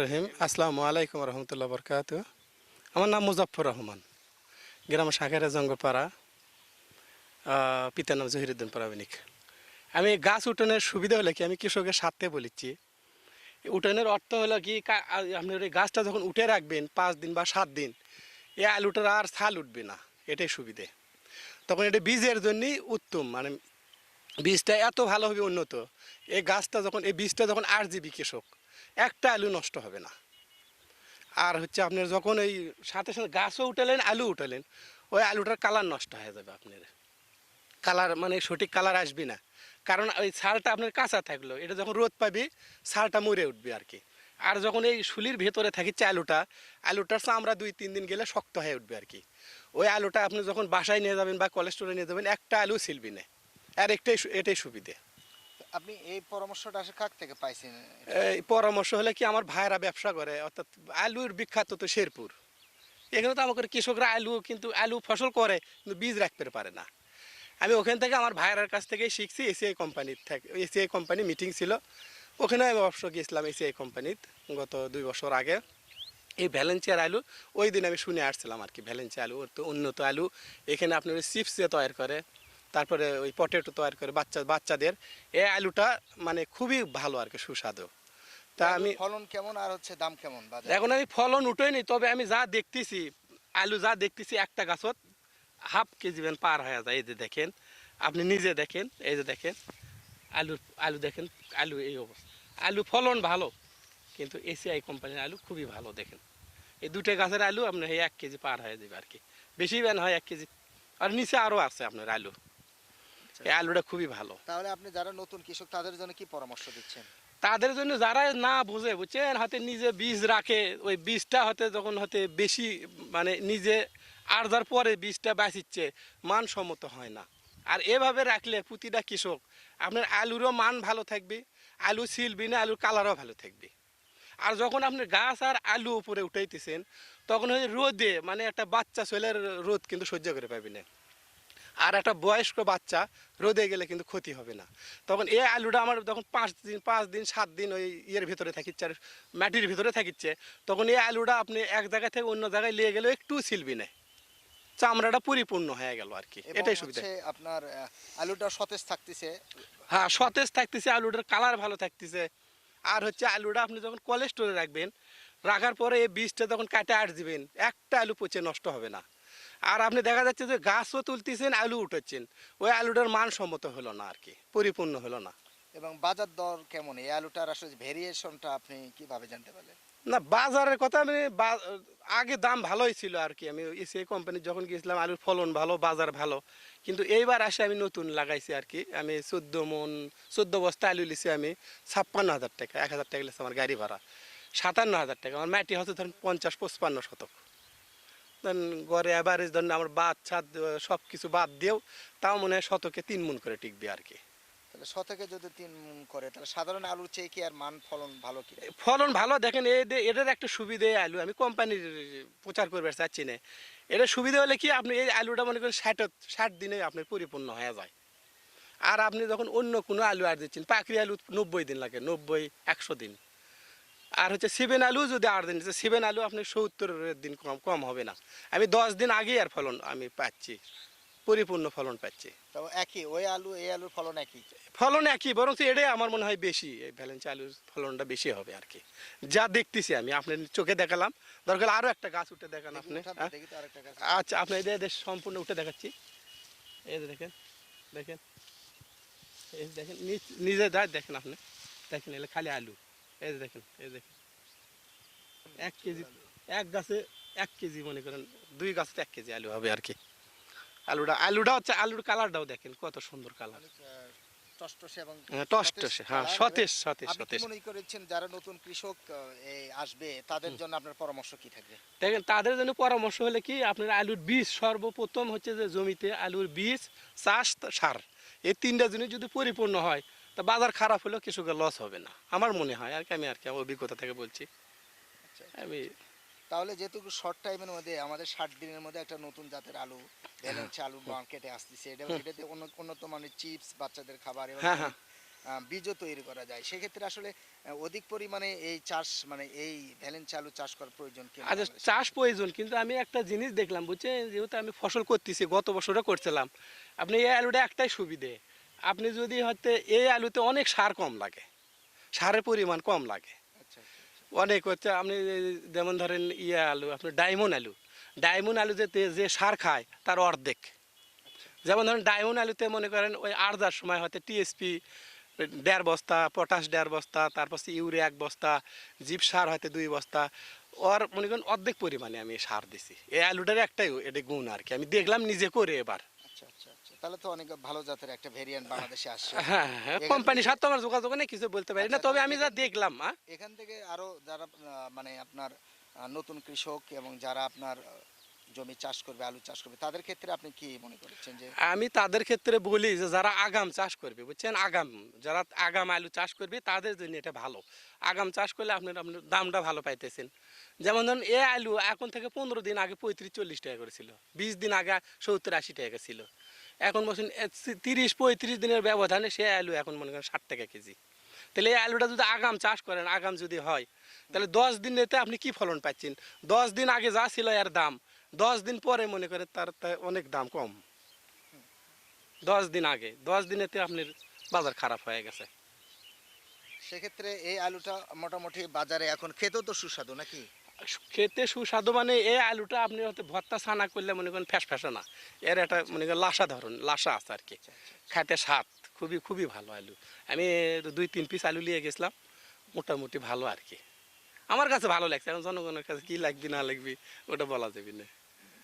রহিম, আসসালামু আলাইকুম রহমতুল্লাহ বরকাত আমার নাম মুজাফর রহমান। গ্রাম সাকারা জঙ্গপাড়া পিতার নাম জহিরুদ্দিন প্রাবিনিক আমি গাছ উঠানোর সুবিধা হলে কি, আমি কৃষকের স্বার্থে বলেছি উঠানোর অর্থ হলো কি, কা- আ- আপনার এই গাছটা যখন উঠে রাখবেন, পাঁচ দিন বা সাত দিন এই আলুটার আর ছাল উঠবে না, এটাই সুবিধে। তখন এটা বীজের জন্যই উত্তম মানে বীজটা এত ভালো হবে উন্নত, এই গাছটা যখন, এই বীজটা যখন আর জিবি কৃষক একটা আলু নষ্ট হবে না। আর হচ্ছে আপনার যখন ওই সাথে সাথে গাছও উঠালেন, আলু উঠালেন, ওই আলুটার কালার নষ্ট হয়ে যাবে আপনার। কালার মানে সঠিক কালার আসবে না। কারণ ওই ছালটা আপনার কাঁচা থাকল, এটা যখন রোদ পাবি, ছালটা মরে উঠবে আর কি। আর যখন এই শুলির ভেতরে থাকিচ্ছে আলুটা, আলুটার চামড়া দুই, তিন দিন গেলে শক্ত হয়ে উঠবে আর কি। ওই আলুটা আপনি যখন বাসায় নিয়ে যাবেন বা কোলেস্টোরে নিয়ে যাবেন, একটা আলু ছিলবি না। আর একটাই এটাই সুবিধে। আপনি এই পরামর্শটা আসলে কাক থেকে পাইছেন? এই পরামর্শ হলে কি আমার ভাইরা ব্যবসা করে, অর্থাৎ আলুর বিখ্যাত তো শেরপুর। এখানে তো আমাদের কৃষকরা আলু কিন্তু আলু ফসল করে, কিন্তু বীজ রাখতে পারে না। আমি ওখান থেকে আমার ভাইয়ের কাছ থেকেই শিখছি এসিআই কোম্পানির থেকে, এসিআই কোম্পানি মিটিং ছিল। ওখানে আমি অবশ্য গিয়েছিলাম এসিআই কোম্পানির গত দুই বছর আগে। এই ভ্যালেন্সিয়ার আলু, ওই দিন আমি শুনে আসছিলাম আর কি, ভ্যালেন্সিয়া আলু, ওর তো উন্নত আলু। এখানে আপনার চিপস দিয়ে তৈরি করে তারপরে ওই পটেটো তৈরি করে বাচ্চা বাচ্চাদের। এই আলুটা মানে খুবই ভালো আর কি সুস্বাদু। তা আমি ফলন কেমন আর হচ্ছে দাম কেমন এখন আমি ফলন উঠেনি তবে আমি যা দেখতেছি আলু যা দেখতেছি একটা গাছত হাফ কেজি বেন পার হয়ে যায়। এই যে দেখেন আপনি নিজে দেখেন এই যে দেখেন আলু আলু দেখেন আলু এই অবস্থা। আলু ফলন ভালো কিন্তু এসিআই কোম্পানির আলু খুবই ভালো দেখেন। এই দুটো গাছের আলু আপনার এই এক কেজি পার হয়ে যাবে আর কি। বেশি বেন হয় এক কেজি আর নিচে আরও আছে আপনার আলু। এই আলুটা খুবই ভালো। তাহলে আপনি যারা নতুন কৃষক তাদের জন্য কি পরামর্শ দিচ্ছেন? তাদের জন্য যারা না বুঝে বুঝছেন? হাতে নিজে বীজ রাখে ওই বীজটা হতে যখন হতে বেশি মানে নিজে আর্ধার পরে বীজটা বাঁচিচ্ছে মানসম্মত হয় না। আর এভাবে রাখলে প্রতিটা কৃষক আপনার আলুরও মান ভালো থাকবে আলু ছিলবি না আলুর কালারও ভালো থাকবে। আর যখন আপনি গাছ আর আলু উপরে উঠাইতেছেন তখন ওই রোদে মানে একটা বাচ্চা ছেলের রোদ কিন্তু সহ্য করে পাবি না। আর একটা বয়স্ক বাচ্চা রোদে গেলে কিন্তু ক্ষতি হবে না। তখন এই আলুটা আমার যখন পাঁচ দিন পাঁচ দিন সাত দিন ওই ইয়ের ভিতরে থাকিচ্ছে আর মাটির ভিতরে থাকিচ্ছে তখন এই আলুটা আপনি এক জায়গা থেকে অন্য জায়গায় নিয়ে গেলেও একটু ছিলবি না। চামড়াটা পরিপূর্ণ হয়ে গেল আর কি। এটাই সুবিধা। আপনার আলুটা সতেজ থাকতেছে। হ্যাঁ সতেজ থাকতেছে আলুটার কালার ভালো থাকতেছে। আর হচ্ছে আলুটা আপনি যখন কোলেস্টোরে রাখবেন রাখার পরে এই বীজটা যখন কাটে আট দিবেন একটা আলু পচে নষ্ট হবে না। আর আপনি দেখা যাচ্ছে যে গাছও তুলতেছেন আলু উঠাচ্ছেন। ওই আলুটার মানসম্মত হলো না আর কি পরিপূর্ণ হলো না। এবং বাজার দর কেমন? এই আলুটার আসলে ভেরিয়েশনটা আপনি কীভাবে জানতে পারলেন? না বাজারের কথা আমি আগে দাম ভালোই ছিল আর কি। আমি এসিআই কোম্পানি যখন গিয়েছিলাম আলুর ফলন ভালো বাজার ভালো। কিন্তু এইবার আসে আমি নতুন লাগাইছি আর কি। আমি চোদ্দ মন চোদ্দ বস্তা আলু লিছি আমি ছাপ্পান্ন হাজার টাকা এক হাজার টাকা লিছি আমার গাড়ি ভাড়া। সাতান্ন হাজার টাকা আমার মাটি হচ্ছে ধরেন পঞ্চাশ পঁচপান্ন শতক। গড়ে অ্যাভারেজ ধরেন আমার বাদ ছাদ সব কিছু বাদ দিয়েও তাও মনে হয় শতকে তিন মন করে টিকবে আর কি তাহলে শতকে যদি তিন মণ করে তাহলে সাধারণ আলুর চেয়ে কি আর মান ফলন ভালো কি? ফলন ভালো দেখেন এদের এটার একটা সুবিধে আলু আমি কোম্পানির প্রচার করবে চাচ্ছি না। এটা সুবিধা হলে কি আপনি এই আলুটা মনে করেন ষাট ষাট দিনে আপনার পরিপূর্ণ হয়ে যায়। আর আপনি যখন অন্য কোনো আলু আর দিচ্ছেন পাকড়ি আলু নব্বই দিন লাগে নব্বই একশো দিন। আর হচ্ছে সিভেন আলু যদি আট দিন সিভেন আলু আপনি সত্তরের দিন কম কম হবে না। আমি দশ দিন আগে আর ফলন আমি পাচ্ছি পরিপূর্ণ ফলন পাচ্ছি। তো একই ওই আলু এই আলুর ফলন একই? ফলন একই বরং এটাই আমার মনে হয় বেশি এই ভ্যালেন্স আলুর ফলনটা বেশি হবে আর কি। যা দেখতেছি আমি আপনার চোখে দেখালাম। দরকার আরও একটা গাছ উঠে দেখান আপনি হ্যাঁ? আচ্ছা আপনি এদের সম্পূর্ণ উঠে দেখাচ্ছি। এই দেখেন দেখেন। এই দেখেন নিজে যা দেখেন আপনি দেখেন এলে খালি আলু। এই যে দেখেন এই দেখেন। এক কেজি এক গাছে এক কেজি মনে করেন দুই গাছে এক কেজি আলু হবে আর কি। আলুটা আলুটা হচ্ছে আলুর কালারটাও দেখেন কত সুন্দর কালার। হ্যাঁ সতেজ সতেজ সতেজ। মনে করেছেন যারা নতুন কৃষক আসবে তাদের জন্য আপনার পরামর্শ কি থাকবে? দেখেন তাদের জন্য পরামর্শ হলে কি আপনার আলুর বীজ সর্বপ্রথম হচ্ছে যে জমিতে আলুর বীজ চাষ সার এই তিনটা জিনিস যদি পরিপূর্ণ হয় তা বাজার খারাপ হলেও কৃষকের লস হবে না। আমার মনে হয় আর কি আমি আর কি আমার অভিজ্ঞতা থেকে বলছি। আচ্ছা। আমি তাহলে যেহেতু শর্ট টাইমের মধ্যে আমাদের ষাট দিনের মধ্যে একটা নতুন জাতের আলু ভ্যালেন্সি আলু মার্কেটে আসতেছে। এটা এটাতে উন্ন- উন্নত মানের চিপস বাচ্চাদের খাবার এবং হ্যাঁ হ্যাঁ। বীজও তৈরি করা যায়। সেক্ষেত্রে আসলে অধিক পরিমাণে এই চাষ মানে এই ভ্যালেন্সি আলু চাষ করার প্রয়োজন কি? আচ্ছা চাষ প্রয়োজন কিন্তু আমি একটা জিনিস দেখলাম বুঝছেন? যেহেতু আমি ফসল করতেছি গত বছরও করছিলাম। আপনি এই আলুটা একটাই সুবিধে। আপনি যদি হয়তো এই আলুতে অনেক সার কম লাগে সারের পরিমাণ কম লাগে। আচ্ছা আচ্ছা, অনেক হচ্ছে আপনি যেমন ধরেন ইয়ে আলু আপনি ডায়মন্ড আলু ডায়মন্ড আলু যে যে সার খায় তার অর্ধেক। যেমন ধরেন ডায়মন্ড আলুতে মনে করেন ওই আর্দার সময় হয়তো টিএসপি দেড় বস্তা পটাশ দেড় বস্তা তারপর ইউরিয়া এক বস্তা জিপ সার হয়তো দুই বস্তা ওর মনে করেন অর্ধেক পরিমাণে আমি সার দিছি। এই আলুটার একটাই এটা গুণ আর কি আমি দেখলাম নিজে করে এবার। আচ্ছা আচ্ছা আচ্ছা তাহলে তো অনেক ভালো জাতের একটা ভেরিয়েন্ট বাংলাদেশে আসছে। হ্যাঁ কোম্পানির সাথে আমার যোগাযোগ নেই কিছু বলতে পারি না আচ্ছা, তবে আমি যা দেখলাম এখান থেকে আরও যারা মানে আপনার নতুন কৃষক এবং যারা আপনার জমি চাষ করবে, আলু চাষ করবে, তাদের ক্ষেত্রে আপনি কি মনে করছেন যে আমি তাদের ক্ষেত্রে বলি যে যারা আগাম চাষ করবে, বুঝছেন? আগাম, যারা আগাম আলু চাষ করবে, তাদের জন্য এটা ভালো। আগাম চাষ করলে আপনার আপনার দামটা ভালো পাইতেছেন। যেমন ধরুন, এ আলু এখন থেকে পনেরো দিন আগে পঁয়ত্রিশ চল্লিশ টাকা করেছিল বিশ দিন আগে সত্তর আশি টাকা ছিল। এখন বলছেন তিরিশ, পঁয়ত্রিশ দিনের ব্যবধানে সে আলু এখন মনে করেন ষাট টাকা কেজি। তাহলে এই আলুটা যদি আগাম চাষ করেন, আগাম যদি হয়, তাহলে দশ দিনেতে আপনি কি ফলন পাচ্ছেন? দশ দিন আগে যা ছিল এর দাম দশ দিন পরে মনে করে তার অনেক দাম কম। দশ দিন আগে দশ দিনেতে আপনার বাজার খারাপ হয়ে গেছে। সেক্ষেত্রে এই আলুটা মোটামুটি বাজারে এখন খেতেও তো সুস্বাদু নাকি? খেতে সুস্বাদু মানে এই আলুটা আপনি হয়তো ভর্তা ছানা করলে মনে করেন ফ্যাস ফ্যাসে না। এর একটা মনে করেন লাসা ধরুন লাসা আছে আর কি। খাইতে স্বাদ খুবই খুবই ভালো আলু। আমি দুই তিন পিস আলু নিয়ে গেছিলাম মোটামুটি ভালো আর কি। আমার কাছে ভালো লাগছে, এখন জনগণের কাছে কি লাগবে না লাগবে, ওটা বলা যাবে না।